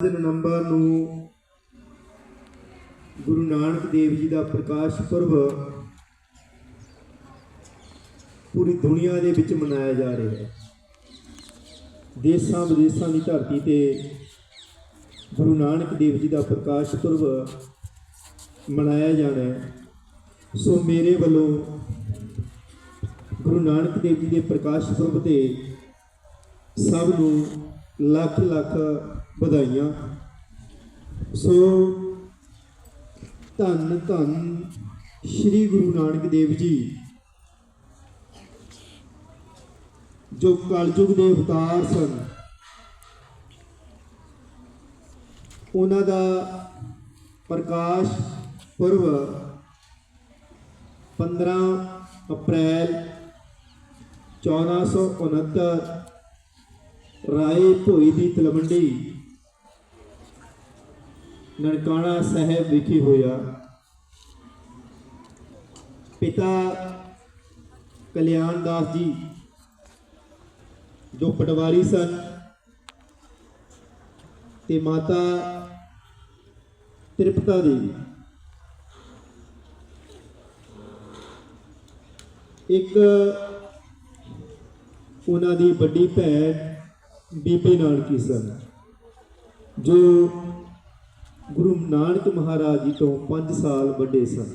ਦਿਨ ਨਵੰਬਰ ਨੂੰ ਗੁਰੂ ਨਾਨਕ ਦੇਵ ਜੀ ਦਾ ਪ੍ਰਕਾਸ਼ ਪੁਰਬ ਪੂਰੀ ਦੁਨੀਆ ਦੇ ਵਿੱਚ ਮਨਾਇਆ ਜਾ ਰਿਹਾ ਹੈ। ਦੇਸ਼ਾਂ ਵਿਦੇਸ਼ਾਂ ਦੀ ਧਰਤੀ ਤੇ ਗੁਰੂ ਨਾਨਕ ਦੇਵ ਜੀ ਦਾ ਪ੍ਰਕਾਸ਼ ਪੁਰਬ ਮਨਾਇਆ ਜਾਣਾ ਹੈ। ਸੋ ਮੇਰੇ ਵੱਲੋਂ ਗੁਰੂ ਨਾਨਕ ਦੇਵ ਜੀ ਦੇ ਪ੍ਰਕਾਸ਼ ਪੁਰਬ ਤੇ ਸਭ ਨੂੰ ਲੱਖ ਲੱਖ ਵਧਾਈਆਂ। ਸੋ ਧੰਨ ਧੰਨ ਸ੍ਰੀ ਗੁਰੂ ਨਾਨਕ ਦੇਵ ਜੀ, ਜੋ ਕਲਯੁਗ ਦੇ ਅਵਤਾਰ ਸਨ। ਉਹਨਾਂ ਦਾ ਪ੍ਰਕਾਸ਼ ਪੁਰਬ 15 ਅਪ੍ਰੈਲ 1469 ਰਾਏ ਭੋਈ ਦੀ ਤਲਵੰਡੀ ਨਨਕਾਣਾ ਸਾਹਿਬ ਵਿਖੇ ਹੋਇਆ। ਪਿਤਾ ਕਲਿਆਣ ਦਾਸ ਜੀ, ਜੋ ਪਟਵਾਰੀ ਸਨ ਤੇ ਮਾਤਾ ਤ੍ਰਿਪਤਾ ਦੇਵੀ। ਇੱਕ ਉਹਨਾਂ ਦੀ ਵੱਡੀ ਭੈਣ ਬੀਬੀ ਨਾਨਕੀ ਸਨ, ਜੋ ਗੁਰੂ ਨਾਨਕ ਮਹਾਰਾਜ ਜੀ ਤੋਂ 5 ਸਾਲ ਵੱਡੇ ਸਨ।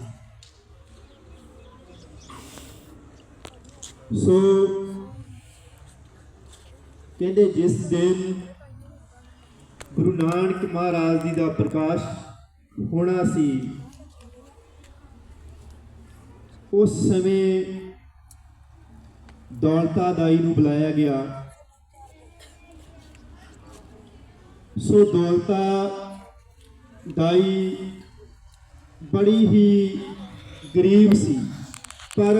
ਸੋ ਕਹਿੰਦੇ ਜਿਸ ਦਿਨ ਗੁਰੂ ਨਾਨਕ ਮਹਾਰਾਜ ਜੀ ਦਾ ਪ੍ਰਕਾਸ਼ ਹੋਣਾ ਸੀ, ਉਸ ਸਮੇਂ ਦੌਲਤਾ ਦਾਈ ਨੂੰ ਬੁਲਾਇਆ ਗਿਆ। ਸੋ ਦੌਲਤਾ ਦਾਈ ਬੜੀ ਹੀ ਗਰੀਬ ਸੀ, ਪਰ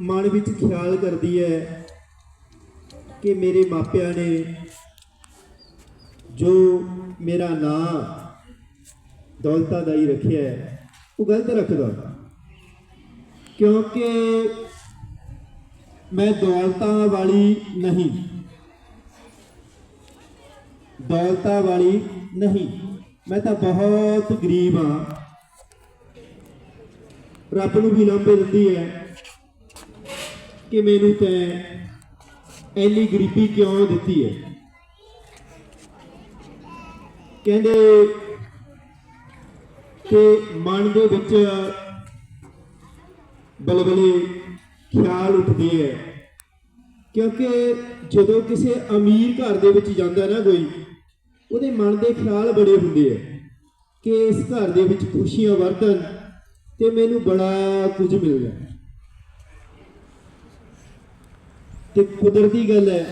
ਮਨ ਵਿੱਚ ਖਿਆਲ ਕਰਦੀ ਹੈ ਕਿ ਮੇਰੇ ਮਾਪਿਆਂ ਨੇ ਜੋ ਮੇਰਾ ਨਾਂ ਦੌਲਤਾ ਦਾਈ ਰੱਖਿਆ ਹੈ, ਉਹ ਗਲਤ ਰੱਖਦਾ ਕਿਉਂਕਿ ਮੈਂ ਦੌਲਤਾਂ ਵਾਲੀ ਨਹੀਂ। ਦੌਲਤਾਂ ਵਾਲੀ ਨਹੀਂ। ਮੈਂ ਤਾਂ ਬਹੁਤ ਗਰੀਬ ਹਾਂ। ਰੱਬ ਨੂੰ ਵੀ ਲਾਂਭੇ ਦਿੰਦੀ ਹੈ ਕਿ ਮੈਨੂੰ ਤੈਂ ਇੰਨੀ ਗਰੀਬੀ ਕਿਉਂ ਦਿੱਤੀ ਹੈ? ਕਹਿੰਦੇ ਕਿ ਮਨ ਦੇ ਵਿੱਚ ਬਲਬਲੇ ਖਿਆਲ ਉੱਠਦੇ ਹੈ। ਕਿਉਂਕਿ ਜਦੋਂ ਕਿਸੇ ਅਮੀਰ ਘਰ ਦੇ ਵਿੱਚ ਜਾਂਦਾ ਨਾ ਕੋਈ ਉਹਦੇ ਮਨ ਦੇ ਖਿਆਲ ਬੜੇ ਹੁੰਦੇ ਆ ਕਿ ਇਸ ਘਰ ਦੇ ਵਿੱਚ ਖੁਸ਼ੀਆਂ ਵਰਤਣ ਤੇ ਮੈਨੂੰ ਬੜਾ ਕੁਝ ਮਿਲ ਜਾਏ ਤੇ ਕੁਦਰਤੀ ਗੱਲ ਹੈ,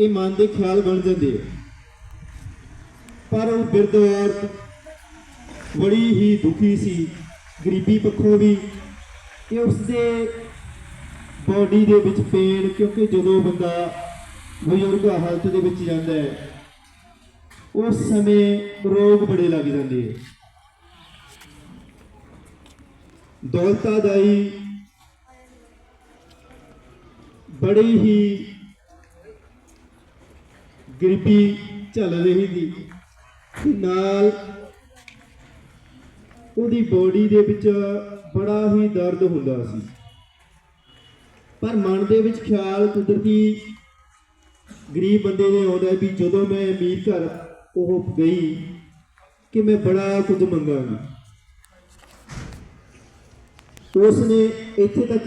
ਇਹ ਮਨ ਦੇ ਖਿਆਲ ਬਣ ਜਾਂਦੇ ਆ। ਪਰ ਉਹ ਬਿਰਧ ਔਰਤ ਬੜੀ ਹੀ ਦੁਖੀ ਸੀ, ਗਰੀਬੀ ਪੱਖੋਂ ਵੀ ਤੇ ਉਸਦੇ ਬਾਡੀ ਦੇ ਵਿੱਚ ਪੇਨ ਕਿਉਂਕਿ ਜਦੋਂ ਬੰਦਾ ਬਜ਼ੁਰਗ ਹਾਲਤ ਦੇ ਵਿੱਚ ਜਾਂਦਾ ਹੈ, ਉਸ ਸਮੇਂ ਰੋਗ ਬੜੇ ਲੱਗ ਜਾਂਦੇ ਹੈ। ਦੌਲਤਾ ਦਾਈ ਬੜੀ ਹੀ ਗਰੀਬੀ ਚੱਲ ਰਹੀ ਸੀ ਨਾਲ ਉਹਦੀ ਬੋਡੀ ਦੇ ਵਿੱਚ ਬੜਾ ਹੀ ਦਰਦ ਹੁੰਦਾ ਸੀ। ਪਰ ਮਨ ਦੇ ਵਿੱਚ ਖਿਆਲ ਕੁਦਰਤੀ ਗਰੀਬ ਬੰਦੇ ਦੇ ਆਉਂਦਾ ਵੀ ਜਦੋਂ ਮੈਂ ਅਮੀਰ ਘਰ ਉਹ ਗਈ ਕਿ ਮੈਂ ਬੜਾ ਕੁਝ ਮੰਗਾਂਗੀ। ਉਸ ਨੇ ਇੱਥੇ ਤੱਕ